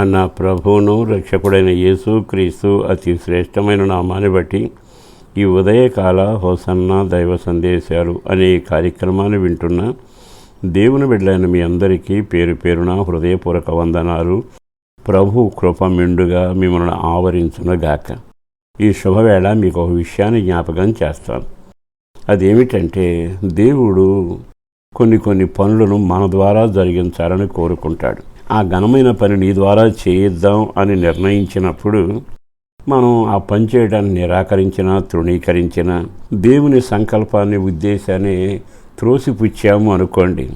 అన్న ప్రభువును రక్షకుడైన యేసు క్రీస్తు అతి శ్రేష్టమైన నామాన్ని బట్టి ఈ ఉదయకాల హోసన్న దైవ సందేశాలు అనే కార్యక్రమాన్ని వింటున్న దేవుని బిడ్డలైన మీ అందరికీ పేరు పేరున హృదయపూర్వక వందనాలు. ప్రభు కృప మెండుగా మిమ్మల్ని ఆవరించునగాక ఈ శుభవేళ మీకు ఒక విషయాన్ని జ్ఞాపకం చేస్తాను. అదేమిటంటే దేవుడు కొన్ని కొన్ని పనులను మన ద్వారా జరిగించాలని కోరుకుంటాడు. ఆ ఘనమైన పని నీ ద్వారా చేయిద్దాం అని నిర్ణయించినప్పుడు మనం ఆ పని చేయడాన్ని నిరాకరించిన తృణీకరించిన దేవుని సంకల్పాన్ని ఉద్దేశాన్ని త్రోసిపుచ్చాము అనుకోండి.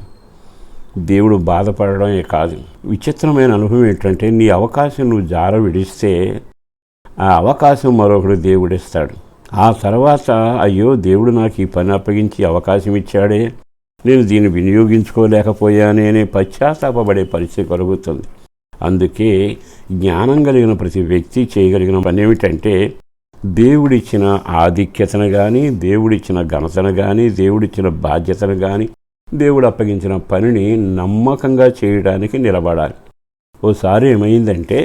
దేవుడు బాధపడడమే కాదు. విచిత్రమైన అనుభవం ఏంటంటే నీ అవకాశం నువ్వు జార విడిస్తే ఆ అవకాశం మరొకడు దేవుడిస్తాడు. ఆ తర్వాత అయ్యో దేవుడు నాకు ఈ పని అప్పగించి అవకాశం ఇచ్చాడే నేను దీన్ని వినియోగించుకోలేకపోయానే అనే పశ్చాత్తాపడే పరిస్థితి కలుగుతుంది. అందుకే జ్ఞానం కలిగిన ప్రతి వ్యక్తి చేయగలిగిన పని ఏమిటంటే దేవుడిచ్చిన ఆధిక్యతను కానీ దేవుడిచ్చిన ఘనతను కానీ దేవుడిచ్చిన బాధ్యతను కానీ దేవుడు అప్పగించిన పనిని నమ్మకంగా చేయడానికి నిలబడాలి. ఓసారి ఏమైందంటే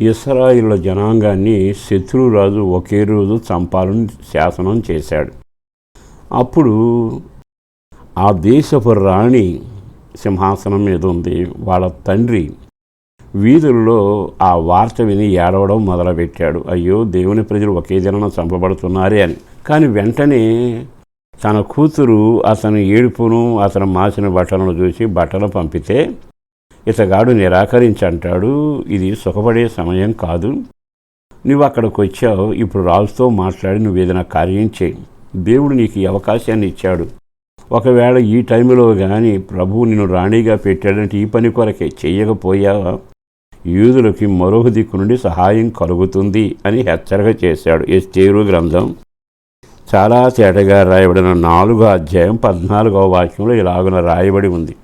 ఇస్రాయిల జనాంగాన్ని శత్రురాజు ఒకే రోజు చంపాలని శాసనం చేశాడు. అప్పుడు ఆ దేశపు రాణి సింహాసనం మీద ఉంది. వాళ్ళ తండ్రి వీధుల్లో ఆ వార్త విని ఏడవడం మొదలుపెట్టాడు. అయ్యో దేవుని ప్రజలు ఒకే దినం చంపబడుతున్నారే అని. కానీ వెంటనే తన కూతురు అతని ఏడుపును అతను మాసిన బట్టలను చూసి బట్టలు పంపితే ఇతగాడు నిరాకరించంటాడు. ఇది సుఖపడే సమయం కాదు. నువ్వు అక్కడికి వచ్చావు. ఇప్పుడు రాజుతో మాట్లాడి నువ్వు ఏదైనా కార్యం చేయి. దేవుడు నీకు ఈ అవకాశాన్ని ఇచ్చాడు. ఒకవేళ ఈ టైంలో కానీ ప్రభువు నిన్ను రాణిగా పెట్టాడంటే ఈ పని కొరకే చేయకపోయావా యూదులకి మరొక దిక్కు నుండి సహాయం కలుగుతుంది అని హెచ్చరిక చేశాడు ఎస్తేరు గ్రంథం. చాలా తేటగా రాయబడిన నాలుగో అధ్యాయం పద్నాలుగవ వాక్యంలో ఇలాగున రాయబడి ఉంది.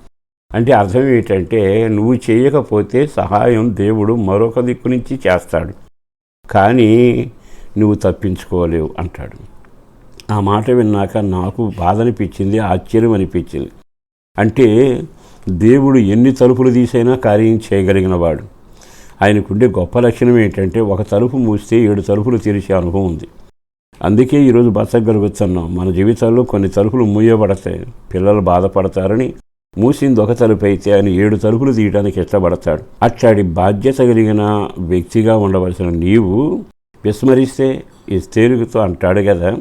అంటే అర్థం ఏంటంటే నువ్వు చేయకపోతే సహాయం దేవుడు మరొక దిక్కు నుంచి చేస్తాడు. కానీ నువ్వు తప్పించుకోలేవు అంటాడు. ఆ మాట విన్నాక నాకు బాధ అనిపించింది ఆశ్చర్యం అనిపించింది అంటే దేవుడు ఎన్ని తలుపులు తీసైనా కార్యం చేయగలిగిన వాడు ఆయనకుండే గొప్ప లక్షణం ఏంటంటే ఒక తలుపు మూస్తే ఏడు తలుపులు తెరిచే అనుభవం ఉంది. అందుకే ఈరోజు బతకగలుగుతున్నాం మన జీవితాల్లో కొన్ని తలుపులు మూయబడతాయి. పిల్లలు బాధపడతారని మూసింది ఒక తలుపు అయితే ఆయన ఏడు తలుపులు తీయడానికి ఇష్టపడతాడు. అట్లాంటి బాధ్యత కలిగిన వ్యక్తిగా ఉండవలసిన నీవు విస్మరిస్తే ఇస్తేరుగుతో అంటాడు కదా.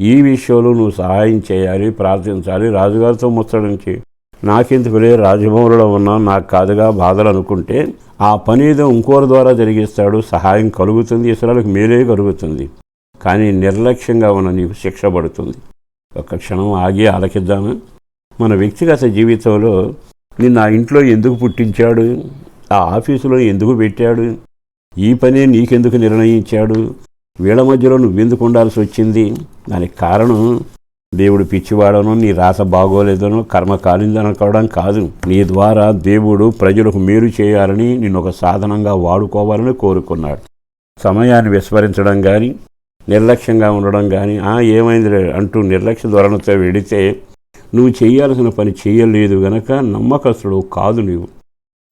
ఈ విషయంలో నువ్వు సహాయం చేయాలి ప్రార్థించాలి రాజుగారితో ముచ్చడించి నాకెందుకులే రాజభవనంలో ఉన్నా నాకు కాదుగా బాధలు అనుకుంటే ఆ పని ఏదో ఇంకోరి ద్వారా జరిగిస్తాడు సహాయం కలుగుతుంది ఇసరాలకు మేలే కలుగుతుంది. కానీ నిర్లక్ష్యంగా ఉన్న నీకు శిక్ష పడుతుంది. ఒక క్షణం ఆగి ఆలకిద్దాము? మన వ్యక్తిగత జీవితంలో నిన్న ఆ ఇంట్లో ఎందుకు పుట్టించాడు? ఆ ఆఫీసులో ఎందుకు పెట్టాడు? ఈ పని నీకెందుకు నిర్ణయించాడు? వీళ్ళ మధ్యలో నువ్వెందుకు ఉండాల్సి వచ్చింది? దానికి కారణం దేవుడు పిచ్చివాడను నీ రాస బాగోలేదనో కర్మ కాలిందనుకోవడం కాదు. నీ ద్వారా దేవుడు ప్రజలకు మేలు చేయాలని నిన్ను ఒక సాధనంగా వాడుకోవాలని కోరుకున్నాడు. సమయాన్ని విస్మరించడం కానీ నిర్లక్ష్యంగా ఉండడం కానీ ఆ ఏమైంది అంటూ నిర్లక్ష్య ధోరణితో వెడితే నువ్వు చేయాల్సిన పని చేయలేదు గనక నమ్మకస్తుడు కాదు నీవు.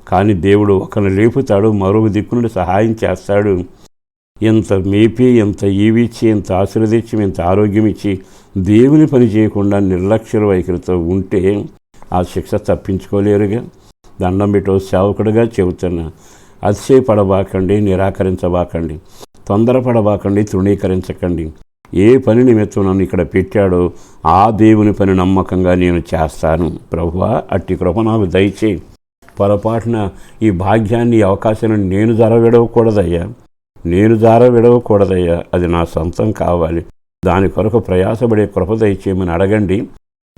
కానీ దేవుడు ఒకరిని లేపుతాడు మరో దిక్కు నుండి సహాయం చేస్తాడు. ఎంత మేపి ఎంత ఈవిచ్చి ఎంత ఆశీర్వదించి ఎంత ఆరోగ్యం ఇచ్చి దేవుని పని చేయకుండా నిర్లక్ష్య వైఖరితో ఉంటే ఆ శిక్ష తప్పించుకోలేరుగా. దండం పెట్టో సేవకుడిగా చెబుతున్నా అతిశయపడబాకండి నిరాకరించబాకండి తొందరపడబాకండి తృణీకరించకండి. ఏ పని నిమిత్తం నన్ను ఇక్కడ పెట్టాడో ఆ దేవుని పని నమ్మకంగా నేను చేస్తాను. ప్రభువా అట్టి కృప నాకు దయచేయి. పొరపాటున ఈ భాగ్యాన్ని అవకాశాన్ని నేను జర విడవకూడదయ్యా నేను దార విడవకూడదయ్యా అది నా సొంతం కావాలి. దాని కొరకు ప్రయాసపడే కృప దయచేయమని అడగండి.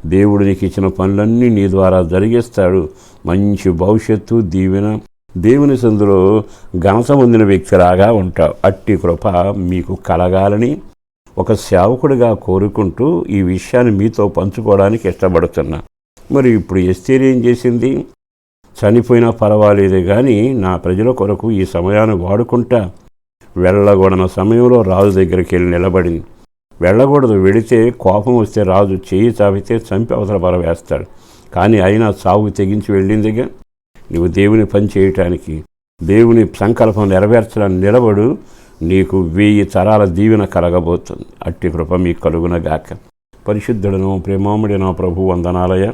దేవుడు నీకు ఇచ్చిన పనులన్నీ నీ ద్వారా జరిగిస్తాడు. మంచి భవిష్యత్తు దీవెన. దేవుని సందులో ఘనత పొందిన వ్యక్తిలాగా ఉంటావు. అట్టి కృప మీకు కలగాలని ఒక సేవకుడిగా కోరుకుంటూ ఈ విషయాన్ని మీతో పంచుకోవడానికి ఇష్టపడుతున్నా. మరి ఇప్పుడు ఎస్తేర్ ఏం చేసింది? చనిపోయినా పర్వాలేదు కానీ నా ప్రజల కొరకు ఈ సమయాన్ని వాడుకుంటా. వెళ్ళగొడన సమయంలో రాజు దగ్గరికి వెళ్ళి నిలబడింది. వెళ్ళకూడదు వెడితే కోపం వస్తే రాజు చేయి చాపితే చంపి అవతల పరవేస్తాడు కానీ అయినా సాగు తెగించి వెళ్ళిందిగా నువ్వు దేవుని పని చేయటానికి దేవుని సంకల్పం నెరవేర్చడానికి నిలబడు నీకు వెయ్యి తరాల దీవెన కలగబోతుంది. అట్టి కృప మీకు కలుగునగాక. పరిశుద్ధుడను ప్రేమాముడిన ప్రభు వందనాలయ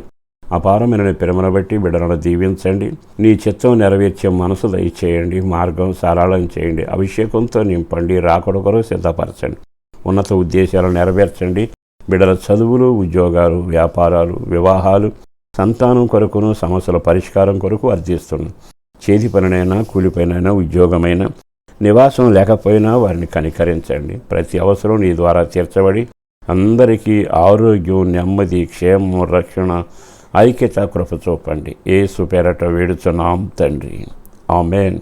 అపారమైన ప్రేమను బట్టి బిడ్డలను దీవించండి. నీ చిత్తం నెరవేర్చే మనసు దయచేయండి. మార్గం సరళం చేయండి. అభిషేకంతో నింపండి. రాకొడొకరు సిద్ధపరచండి. ఉన్నత ఉద్దేశాలు నెరవేర్చండి. బిడ్డల చదువులు ఉద్యోగాలు వ్యాపారాలు వివాహాలు సంతానం కొరకును సమస్యల పరిష్కారం కొరకు అర్థిస్తున్నాను చేతి పనినైనా కూలిపైనైనా ఉద్యోగమైనా నివాసం లేకపోయినా వారిని కనికరించండి. ప్రతి అవసరం నీ ద్వారా తీర్చబడి అందరికీ ఆరోగ్యం నెమ్మది క్షేమం రక్షణ ఐక్యత కృప చూపండి ఏ సుపేరట వేడుచున్నాం తండ్రి. ఆమెన్.